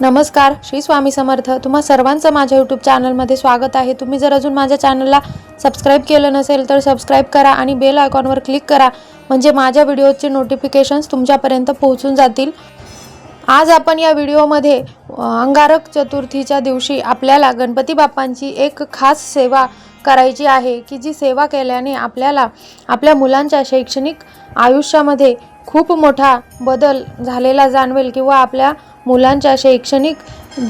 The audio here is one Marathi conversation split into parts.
नमस्कार श्री स्वामी समर्थ. तुम्हा सर्वांचं माझ्या यूट्यूब चॅनलमध्ये स्वागत आहे. तुम्ही जर अजून माझ्या चॅनलला सबस्क्राईब केलं नसेल तर सबस्क्राईब करा आणि बेल आयकॉनवर क्लिक करा. म्हणजे माझ्या व्हिडिओचे नोटिफिकेशन्स तुमच्यापर्यंत पोहोचून जातील. आज आपण या व्हिडिओमध्ये अंगारक चतुर्थीच्या दिवशी आपल्याला गणपती बाप्पांची एक खास सेवा करायची आहे की जी सेवा केल्याने आपल्याला आपल्या मुलांच्या शैक्षणिक आयुष्यामध्ये खूप मोठा बदल झालेला जाणवेल किंवा आपल्या मुलांच्या शैक्षणिक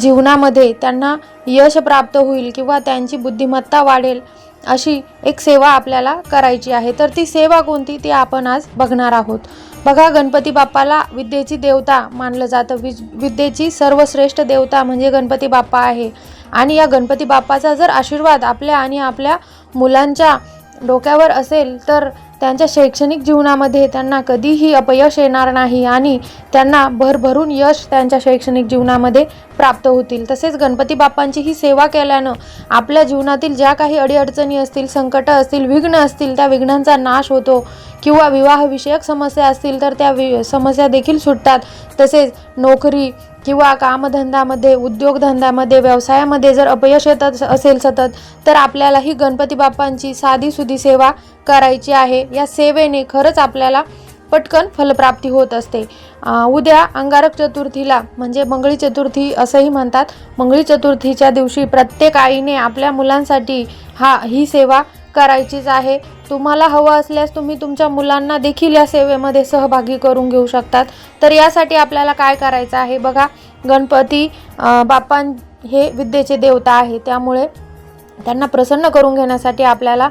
जीवनामध्ये त्यांना यश प्राप्त होईल किंवा त्यांची बुद्धिमत्ता वाढेल अशी एक सेवा आपल्याला करायची आहे. तर ती सेवा कोणती? ती आपण आज बघणार आहोत. बघा गणपती बाप्पाला विद्येची देवता मानलं जातं. वि विद्येची सर्वश्रेष्ठ देवता म्हणजे गणपती बाप्पा आहे. आणि या गणपती बाप्पाचा जर आशीर्वाद आपल्या आणि आपल्या मुलांच्या डोक्यावर असेल तर त्यांच्या शैक्षणिक जीवनामध्ये त्यांना कधीही अपयश येणार नाही आणि त्यांना भरभरून यश त्यांच्या शैक्षणिक जीवनामध्ये प्राप्त होतील. तसेच गणपती बाप्पांची ही सेवा केल्यानं आपल्या जीवनातील ज्या काही अडीअडचणी असतील संकट असतील विघ्न असतील त्या विघ्नांचा नाश होतो किंवा विवाहविषयक समस्या असतील तर त्या वि समस्या देखील सुटतात. तसेच नोकरी किंवा कामधंद्यामध्ये उद्योगधंद्यामध्ये व्यवसायामध्ये जर अपयश येत असेल सतत तर आपल्याला ही गणपती बाप्पांची साधी सुधी सेवा करायची आहे. या सेवेने खरंच आपल्याला पटकन फलप्राप्ती होत असते. उद्या अंगारक चतुर्थीला म्हणजे मंगळी चतुर्थी असंही म्हणतात मंगळी चतुर्थीच्या दिवशी प्रत्येक आईने आपल्या मुलांसाठी हा ही सेवा करायचीच आहे. तुम्हाला हवं असल्यास तुम्ही तुमच्या मुलांना देखील या सेवेमध्ये सहभागी करून घेऊ शकतात. तर यासाठी आपल्याला काय करायचं आहे बघा. गणपती अं, बाप्पा हे विद्येचे देवता आहे. त्यामुळे त्यांना प्रसन्न करून घेण्यासाठी आपल्याला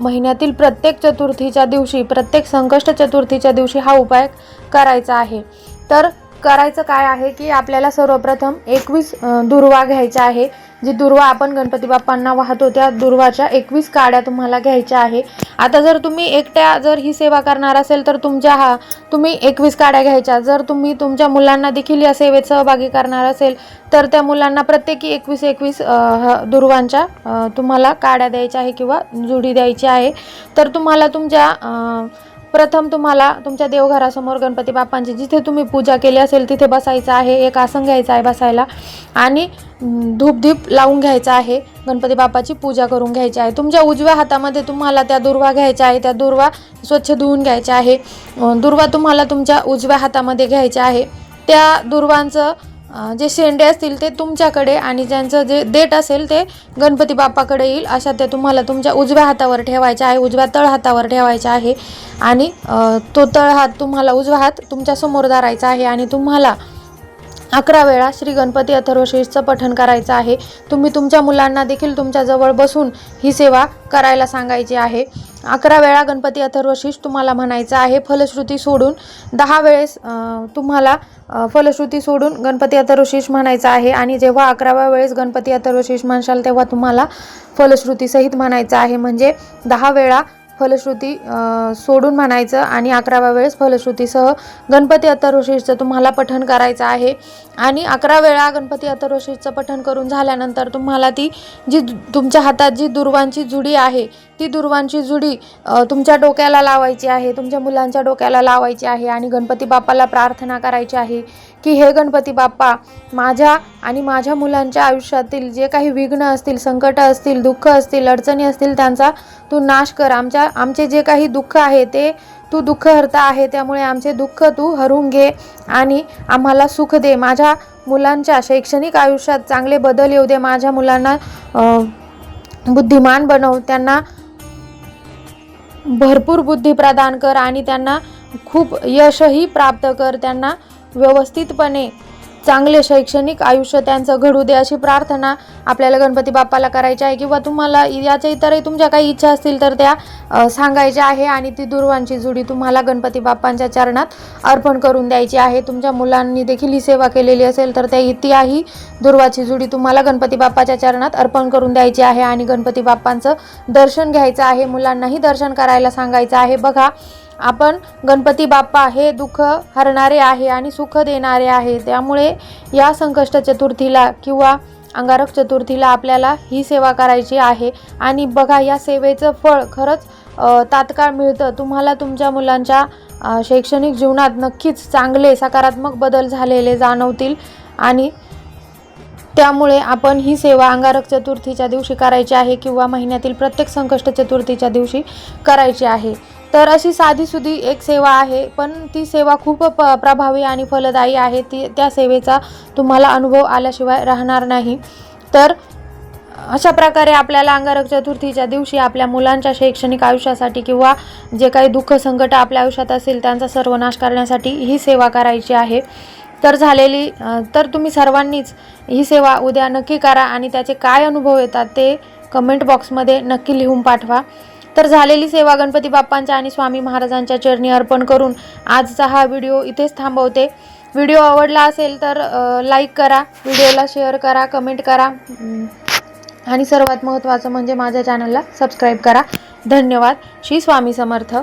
महिन्यातील प्रत्येक चतुर्थीच्या दिवशी प्रत्येक संकष्ट चतुर्थीच्या दिवशी हा उपाय करायचा आहे. तर करायचं काय आहे की आपल्याला सर्वप्रथम एकवीस दुर्वा घ्यायचा आहे. जी दुर्वा आपण गणपती बाप्पांना वाहतो त्या दुर्वाच्या एकवीस काड्या तुम्हाला घ्यायच्या आहे. आता जर तुम्ही एकट्या जर ही सेवा करणार असेल तर तुमच्या हा तुम्ही एकवीस काड्या घ्यायच्या. जर तुम्ही तुमच्या मुलांना देखील या सेवेत सहभागी करणार असेल तर त्या मुलांना प्रत्येकी एकवीस एकवीस ह- दुर्वांच्या तुम्हाला काड्या द्यायच्या आहे किंवा जुडी द्यायची आहे. तर तुम्हाला तुमच्या प्रथम तुम्हाला तुमच्या देवघरासमोर गणपती बाप्पांची जिथे तुम्ही पूजा केली असेल तिथे बसायचं आहे एक आसन घ्यायचं आहे बसायला. आणि धूपधीप लावून घ्यायचा आहे गणपती बाप्पाची पूजा करून घ्यायची आहे. तुमच्या उजव्या हातामध्ये तुम्हाला त्या दुर्वा घ्यायच्या आहे त्या दुर्वा स्वच्छ धुवून घ्यायच्या आहे. दुर्वा तुम्हाला तुमच्या उजव्या हातामध्ये घ्यायच्या आहे. त्या दुर्वांचं जे शेंडे असतील ते तुमच्याकडे आणि ज्यांचं जे देठ असेल ते गणपती बाप्पाकडे येईल. अशा त्या तुम्हाला तुमच्या उजव्या हातावर ठेवायच्या आहे उजव्या तळ हातावर ठेवायच्या आहे. आणि तो तळ हात तुम्हाला उजवा हात तुमच्यासमोर धरायचा आहे आणि तुम्हाला अकरा वेळा श्री गणपती अथर्वशीर्षचं पठण करायचं आहे. तुम्ही तुमच्या मुलांना देखील तुमच्याजवळ बसून ही सेवा करायला सांगायची आहे. अकरा वेळा गणपती अथर्वशीष तुम्हाला म्हणायचं आहे. फलश्रुती सोडून दहा वेळेस तुम्हाला फलश्रुती सोडून गणपती अथर्वशीष म्हणायचं आहे. आणि जेव्हा अकराव्या वेळेस गणपती अथर्वशीष म्हणशाल तेव्हा तुम्हाला फलश्रुतीसहित म्हणायचं आहे. म्हणजे दहा वेळा फलश्रुती सोडून म्हणायचं आणि अकराव्या वेळेस फलश्रुतीसह गणपती अथर्वशीर्षचं तुम्हाला पठण करायचं आहे. आणि अकरा वेळा गणपती अथर्वशीर्षचं पठण करून झाल्यानंतर तुम्हाला ती जी दु- तुमच्या हातात जी दुर्वांची जुडी आहे ती दुर्वांची जुडी तुमच्या डोक्याला लावायची आहे तुमच्या मुलांच्या डोक्याला लावायची आहे आणि गणपती बाप्पाला प्रार्थना करायची आहे की हे गणपती बाप्पा माझ्या आणि माझ्या मुलांच्या आयुष्यातील जे काही विघ्न असतील संकट असतील दुःख असतील अडचणी असतील त्यांचा तू नाश कर. आमच्या आमचे जे काही दुःख आहे ते तू दुःख हरता आहे त्यामुळे आमचे दुःख तू हरून घे आणि आम्हाला सुख दे. माझ्या मुलांच्या शैक्षणिक आयुष्यात चांगले बदल येऊ दे. माझ्या मुलांना बुद्धिमान बनव. त्यांना भरपूर बुद्धी प्रदान कर आणि त्यांना खूप यशही प्राप्त कर. त्यांना व्यवस्थितपणे चांगले शैक्षणिक आयुष्य त्यांचं घडू दे अशी प्रार्थना आपल्याला गणपती बाप्पाला करायची आहे. किंवा तुम्हाला याच्या इतरही तुमच्या काही इच्छा असतील तर त्या सांगायच्या आहे. आणि ती दुर्वांची जुडी तुम्हाला गणपती बाप्पांच्या चरणात अर्पण करून द्यायची आहे. तुमच्या मुलांनी देखील ही सेवा केलेली असेल तर त्या इतिहाही दुर्वाची जुडी तुम्हाला गणपती बाप्पाच्या चरणात अर्पण करून द्यायची आहे. आणि गणपती बाप्पांचं दर्शन घ्यायचं आहे. मुलांनाही दर्शन करायला सांगायचं आहे. बघा आपण गणपती बाप्पा हे दुःख हरणारे आहे आणि सुख देणारे आहे. त्यामुळे या संकष्ट चतुर्थीला किंवा अंगारक चतुर्थीला आपल्याला ही सेवा करायची आहे. आणि बघा या सेवेचं फळ खरंच तात्काळ मिळतं. तुम्हाला तुमच्या मुलांच्या शैक्षणिक जीवनात नक्कीच चांगले सकारात्मक बदल झालेले जाणवतील. आणि त्यामुळे आपण ही सेवा अंगारक चतुर्थीच्या दिवशी करायची आहे किंवा महिन्यातील प्रत्येक संकष्ट चतुर्थीच्या दिवशी करायची आहे. तर अशी साधीसुधी एक सेवा आहे पण ती सेवा खूप प प्रभावी आणि फलदायी आहे. ती त्या सेवेचा तुम्हाला अनुभव आल्याशिवाय राहणार नाही. तर अशा प्रकारे आपल्याला अंगारक चतुर्थीच्या दिवशी आपल्या मुलांच्या शैक्षणिक आयुष्यासाठी किंवा जे काही दुःख संकट आपल्या आयुष्यात असेल त्यांचा सर्वनाश करण्यासाठी ही सेवा करायची आहे. तर झालेली तर तुम्ही सर्वांनीच ही सेवा उद्या नक्की करा आणि त्याचे काय अनुभव येतात ते कमेंट बॉक्समध्ये नक्की लिहून पाठवा. तर झालेली सेवा गणपती बाप्पांच्या आणि स्वामी महाराजांच्या चरणी अर्पण करून आजचा हा व्हिडिओ इथेच थांबवते. व्हिडिओ आवडला असेल तर लाईक करा व्हिडिओला शेअर करा कमेंट करा. आणि सर्वात महत्त्वाचं म्हणजे माझ्या चॅनलला सबस्क्राईब करा. धन्यवाद. श्री स्वामी समर्थ.